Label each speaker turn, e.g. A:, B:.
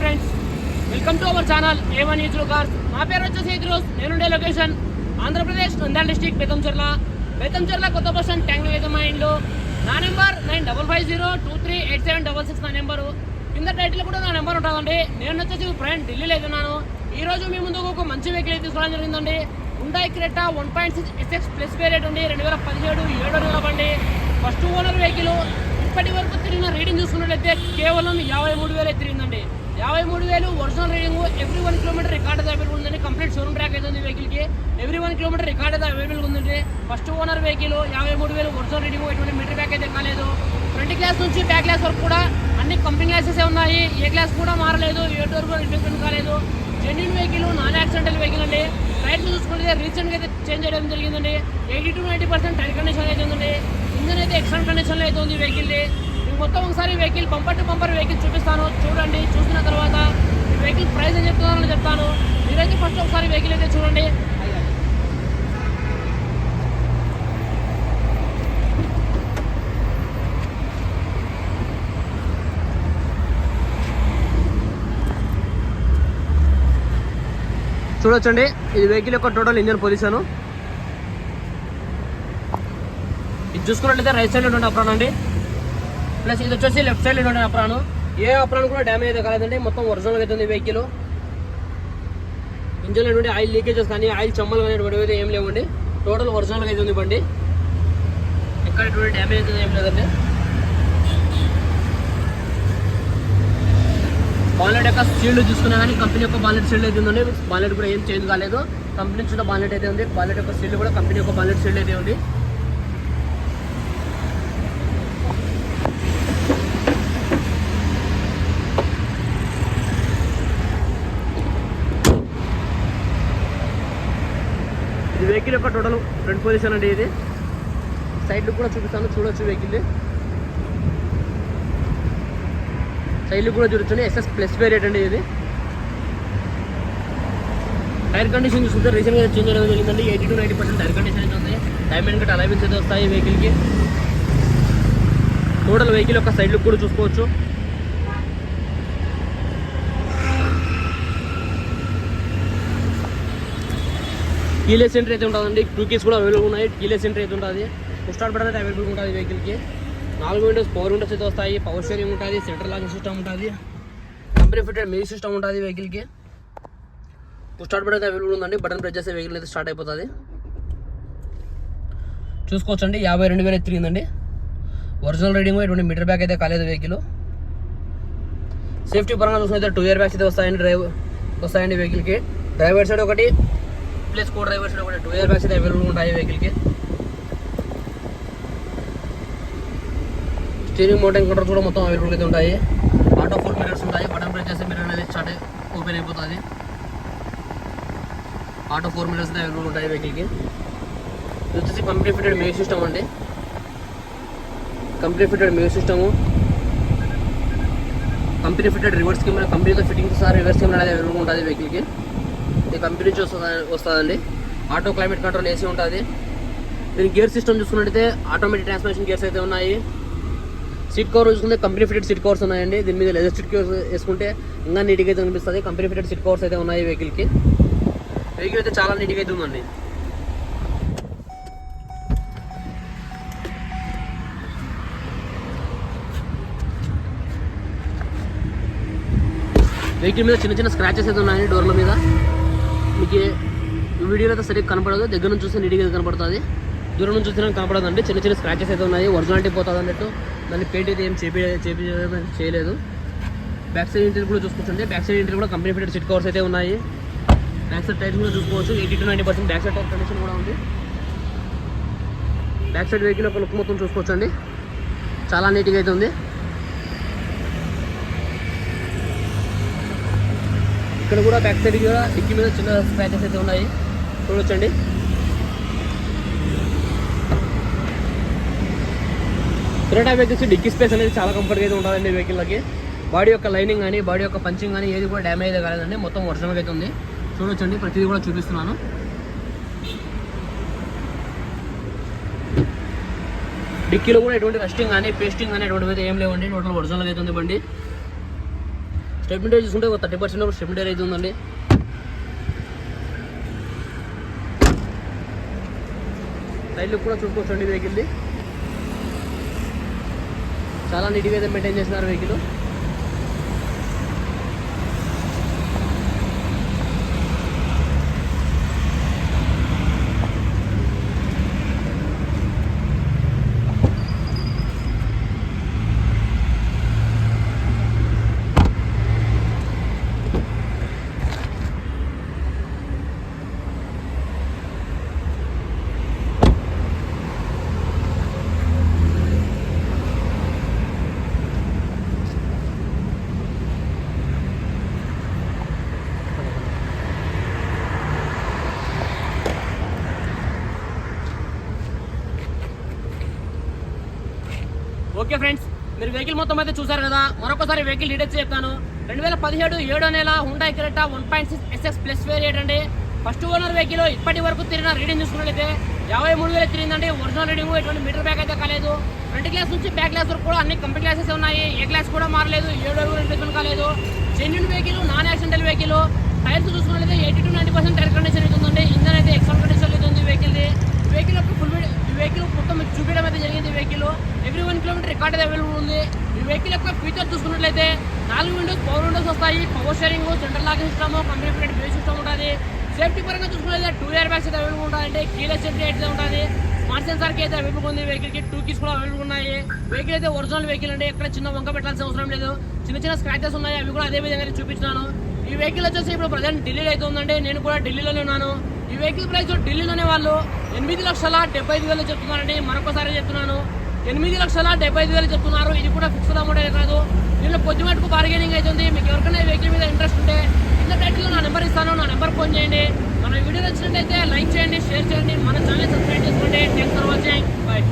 A: Friends welcome to our channel A one use cars నా పేరు వచ్చేసి ఇద్రోస్ నేనుండే లొకేషన్. ఆంధ్రప్రదేశ్ నంద్యాల డిస్టిక్ బెతంచెర్ల. బెతంచెర్ల కొత్త పర్సన్ ట్యాంక్ వేద మా నా number nine double five zero two three eight seven double six నా నెంబరు. కింద టైటిల్ కూడా నా నెంబర్ ఉంటుందండి. నేను వచ్చేసి ఫ్రెండ్ ఢిల్లీలో అవుతున్నాను ఈరోజు మీ ముందుకు ఒక మంచి వెహికల్ తీసుకోవడం జరిగిందండి. ఉండాయి Creta one point six SX plus variant ఉంది. రెండు వేల పదిహేడు ఏడో నెల బండి. ఫస్ట్ ఓనర్ వెహికల్ ఇప్పటి వరకు తిరిగిన రీడింగ్ చూసుకున్నట్లయితే కేవలం యాభై మూడు వేలే తిరిగిందండి. యాభై మూడు వేలు original reading. Every one kilometre record available ఉందండి. కంప్లీట్ షోరూమ్ ట్రాక్ అయితే వెహికల్కి ఎవ్రీ వన్ కిలోమీటర్ రికార్డ్ అయితే అవైలబుల్ ఉందండి. ఫస్ట్ ఓనర్ వెహికల్ యాభై మూడు వేలు ఒరిజినల్ రీడింగ్. ఎటువంటి మీటర్ బ్యాక్ అయితే కాలేదు. ఫ్రంట్ క్లాస్ నుంచి బ్యాక్ క్లాస్ వరకు కూడా అన్ని కంపెనీ గ్లాసెస్ ఉన్నాయి. ఏ క్లాస్ కూడా మారలేదు. ఏ డోర్ కూడా రిఫ్లెక్షన్ కాలేదు. Genuine vehicle non accidental vehicle అండి టైర్స్ చూసుకుంటే రీసెంట్గా అయితే చేంజ్ చేయడం జరిగిందండి. Eighty to ninety percent tyre condition అయితే ఉందండి. ఇంజన్ అయితే ఎక్సలెంట్ కండిషన్లో అయితే ఉంది వెహికల్ మొత్తం ఒకసారి vehicle bumper to bumper vehicle చూపిస్తాను. చూడండి చూసిన తర్వాత ఈ వెహికల్ ప్రైస్ ఏం చెప్తున్నానని చెప్తాను. మీరైతే ఫస్ట్ ఒకసారి వెహికల్ అయితే చూడండి. చూడొచ్చండి ఇది వెహికల్ యొక్క టోటల్ ఇంజన్ పొజిషన్ ఇది చూసుకున్నట్లయితే రైట్ సైడ్ ఉండే అప్పుడు అండి. ప్లస్ ఇది వచ్చేసి లెఫ్ట్ సైడ్ ఉండే అప్రాన్ ఏ అప్రాన్ కూడా డ్యామేజ్ అయితే కాలేదండి. మొత్తం ఒరిజినల్ అయితే ఉంది వెహికల్ ఇంజన్ నుండి ఆయిల్ లీకేజెస్ కానీ ఆయిల్ చమ్మలు కానీ ఎటువంటి అయితే ఏం లేవండి. టోటల్ ఒరిజినల్ అయితే ఉంది బండి. ఎక్కడ ఎటువంటి డ్యామేజ్ అయితే ఏం లేదండి. బాలెట్ యొక్క సీల్డ్ చూసుకున్నా కానీ కంపెనీ యొక్క బాలెట్ సీల్డ్ అయితే ఉందండి. బాలెట్ కూడా ఏం చేంజ్ కాలేదు. కంపెనీ నుంచి బాలెట్ అయితే ఉంది. బాలెట్ యొక్క సీల్డ్ కూడా కంపెనీ యొక్క బాలెట్ సీల్డ్ అయితే ఉంది. వెహికల్ యొక్క టోటల్ ఫ్రంట్ పొజిషన్ అండి ఇది. సైడ్ కూడా చూపిస్తాను చూడొచ్చు వెహికల్. సైడ్ కూడా చూడొచ్చు ఎస్ఎస్ ప్లస్ వేరియట్ అండి ఇది. టైర్ కండిషన్ చూసుకుంటే రీసెంట్గా చేంజ్ అనేది జరిగిందండి. Eighty to ninety percent tyre condition అయితే ఉంది. డైమండ్ కట్ అలైవిన్స్ అయితే వస్తాయి వెహికల్కి. టోటల్ వెహికల్ యొక్క సైడ్ కూడా చూసుకోవచ్చు. కీలెస్ సెంటర్ అయితే ఉంటుందండి. టూ కీస్ కూడా అవైలబుల్ ఉన్నాయి. కీలెస్ సెంటర్ అయితే ఉంటుంది. స్టార్ట్ బటన్ అయితే అవైలబుల్ ఉంటుంది వెహికల్కి నాలుగు విండోస్ పవర్ విండోస్ అయితే వస్తాయి. పవర్ స్టీరింగ్ ఉంటుంది సెంటర్ లాకింగ్ సిస్టమ్ ఉంటుంది. కంపెనీ ఫిటెడ్ మ్యూజిక్ సిస్టమ్ ఉంటుంది వెహికల్కి స్టార్ట్ బటన్ అయితే అవైలబుల్ ఉందండి. బటన్ ప్రెస్ చేస్తే వెహికల్ అయితే స్టార్ట్ అయిపోతుంది. చూసుకోవచ్చండి. యాభై రెండు వేలు తిరిగిందండి ఒరిజినల్ రీడింగ్ ఎటువంటి మీటర్ బ్యాగ్ అయితే కాలేదు వెహికల్ సేఫ్టీ పరంగా చూసుకుంటే టూ ఇయర్ బ్యాగ్స్ అయితే వస్తాయండి. డ్రైవ్ వస్తాయండి వెహికల్కి డ్రైవర్ సైడ్ ఒకటి. ప్లస్ కో డ్రైవర్స్ కూడా టూ ఇయర్ బ్యాగ్స్ అయితే అవైలబుల్ ఉంటాయి వెహికల్కి స్టీరింగ్ మౌంటైన్ కంట్రోల్ కూడా మొత్తం అవైలబుల్ అయితే ఉంటాయి. ఆటో ఫోర్ మిరర్స్ ఉంటాయి. బటన్ ప్రెస్ చేస్తే మిర్రర్ అనేది స్టార్ట్ ఓపెన్ అయిపోతుంది. ఆటో ఫోర్ మిరర్స్ అయితే అవైలబుల్ ఉంటాయి వెహికల్కి ఇది వచ్చేసి కంప్లీట్ ఫిటెడ్ మ్యూజిక్ సిస్టమ్ అండి. Complete fitted music system company fitted reverse camera కంపెనీతో ఫిట్టింగ్ సార్ రివర్స్ కెమెరా అనేది అవైలబుల్ ఉంటుంది వెహికల్కి ఇది కంపెనీ నుంచి వస్తుందండి. ఆటో క్లైమేట్ కంట్రోల్ ఏసీ ఉంటుంది. దీని గేర్ సిస్టమ్ చూసుకున్నట్టయితే ఆటోమేటిక్ ట్రాన్స్మిషన్ గేర్స్ అయితే ఉన్నాయి. సీట్ కవర్ చూసుకుంటే కంపెనీ ఫిటెడ్ సీట్ కవర్స్ ఉన్నాయండి. దీని మీద లెదర్ సీట్ కవర్స్ వేసుకుంటే ఇంకా నీట్గా అయితే కనిపిస్తుంది. కంపెనీ ఫిటెడ్ సీట్ కవర్స్ అయితే ఉన్నాయి వెహికల్కి. వెహికల్ అయితే చాలా నీట్గా అయితే ఉందండి. వెహికల్ మీద చిన్న చిన్న స్క్రాచెస్ అయితే ఉన్నాయండి డోర్ల మీద. మీకు వీడియోలో అయితే సరిగ్గా కనపడదు. దగ్గర నుంచి చూస్తే నీట్గా కనపడుతుంది. దూరం నుంచి చూసినా కనపడదండి. చిన్న చిన్న స్క్రాచెస్ అయితే ఉన్నాయి. ఒరిజినాలిటీ పోతుంది అన్నట్టు. దాన్ని పెయింట్ అయితే ఏం చేపి చేపి చేయలేదు. బ్యాక్ సైడ్ ఇంటర్ కూడా చూసుకోవచ్చండి. బ్యాక్ సైడ్ ఇంటర్ కూడా కంపెనీ ఫిటెడ్ సీట్ కవర్స్ అయితే ఉన్నాయి. బ్యాక్ సైడ్ టైర్స్ కూడా చూసుకోవచ్చు. Eighty to ninety percent back side tyre condition కూడా ఉంది. బ్యాక్ సైడ్ వెహికల్ ఒక లుక్ మొత్తం చూసుకోవచ్చండి. చాలా నీట్గా అయితే ఉంది. ఇక్కడ కూడా బ్యాక్ సైడ్ కూడా డిక్కీ మీద చిన్న స్క్రాచెస్ అయితే ఉన్నాయి. చూడొచ్చండి. క్రెటా వెహికల్స్ డిక్కీ స్పేస్ అనేది చాలా కంఫర్ట్గా అయితే ఉంటుందండి వెహికల్కి బాడీ యొక్క లైనింగ్ కానీ బాడీ యొక్క పంచింగ్ కానీ ఏది కూడా డ్యామేజ్ కాలేదండి. మొత్తం ఒరిజినల్గా అయితే ఉంది. చూడొచ్చండి ప్రతిదీ కూడా చూపిస్తున్నాను. డిక్కీలో కూడా ఎటువంటి రెస్టింగ్ కానీ పేస్టింగ్ కానీ ఎటువంటి అయితే ఏం లేవండి. టోటల్ వర్షంలో అయితే ఉంది బండి. స్టెబిలిటీ చూసుకుంటే ఒక థర్టీ పర్సెంట్ స్టెబిలిటీ అయితే ఉందండి. టైర్లు కూడా చూసుకోవచ్చు అండి వెహికల్ది చాలా నీట్గా అయితే మెయింటైన్ చేసినారు వెహికల్ ఓకే ఫ్రెండ్స్ మీరు వెహికల్ మొత్తం అయితే చూసారు కదా. మరొకసారి వెహికల్ డీటెయిల్స్ చెప్తాను. రెండు వేల పదిహేడు ఏడో నెల Hyundai Creta one point six SX plus variant అండి. ఫస్ట్ ఓనర్ వెహికల్ ఇప్పటి వరకు తిరిగిన రీడింగ్ చూసుకున్నట్లయితే యాభై మూడు వేలు తిరిగిందండి. ఒరిజినల్ రీడింగ్ ఎటువంటి మీటర్ బ్యాక్ అయితే కాలేదు. ఫ్రంట్ క్లాస్ నుంచి బ్యాక్ క్లాస్ వరకు కూడా అన్ని కంపెనీ క్లాసెస్ ఉన్నాయి. ఏ క్లాస్ కూడా మారలేదు. ఏడు అడుగులు కాలేదు. Genuine vehicle non accidental vehicle tyres చూసుకున్నట్లయితే eighty to ninety percent tyre condition అయితే ఉందండి ఇంజన్ అయితే ఎక్సలెంట్ కండిషన్ అయితే ఉంది వెహికల్ది వెహికల్ యొక్క ఫుల్ ఈ వెహికల్ మొత్తం మీకు చూపించడం అయితే జరిగింది vehicle every one kilometre record అయితే అవైలబుల్ ఉంది ఈ వెహికల్ యొక్క ఫీచర్ చూసుకున్నట్లయితే నాలుగు విండోస్ పవర్ విండోస్ వస్తాయి power centre locking company plate base system ఉంటుంది. సేఫ్టీ పరంగా చూసుకున్నట్లయితే టూ ఇయర్ బ్యాగ్స్ అయితే అవైలబుల్ ఉంటాయండి కీలర్ ఎంట్రీ అయితే ఉంటుంది. స్మార్ట్ సెన్సార్ అయితే అవైలబుల్ ఉంది. వెహికల్కి టూ కీస్ కూడా అవైలబుల్ ఉన్నాయి. వెహికల్ అయితే ఒరిజినల్ వెహికల్ అండి. ఎక్కడ చిన్న వంక పెట్టాల్సిన అవసరం లేదు. చిన్న చిన్న స్క్రాచెస్ ఉన్నాయి. అవి కూడా అదే విధంగా చూపించినాను. ఈ వెహికల్ వచ్చేసి ఇప్పుడు ప్రజెంట్ ఢిల్లీలో అయితే ఉందండి. నేను కూడా ఢిల్లీలోనే ఉన్నాను. ఈ వెహికల్ ప్రైస్ ఢిల్లీలోనే వాళ్ళు ఎనిమిది లక్షల డెబ్బై ఐదు వేలు చెప్తున్నారండి. మరొకసారి చెప్తున్నాను. ఎనిమిది లక్షల డెబ్బై ఐదు వేలు చెప్తున్నారు. ఇది కూడా ఫిక్స్డ్ అమౌంట్ అయితే కాదు. నేను కొద్ది మటుకు బార్గెనింగ్ అవుతుంది మీకు ఎవరికైనా ఈ వెహికల్ మీద ఇంట్రెస్ట్ ఉంటే కింద టైటిల్లో నా నెంబర్ ఇస్తాను నా నెంబర్ ఫోన్ చేయండి. మన వీడియో నచ్చినట్టయితే లైక్ చేయండి షేర్ చేయండి. మన ఛానల్ సబ్స్క్రైబ్ చేసుకోండి. Thanks for watching bye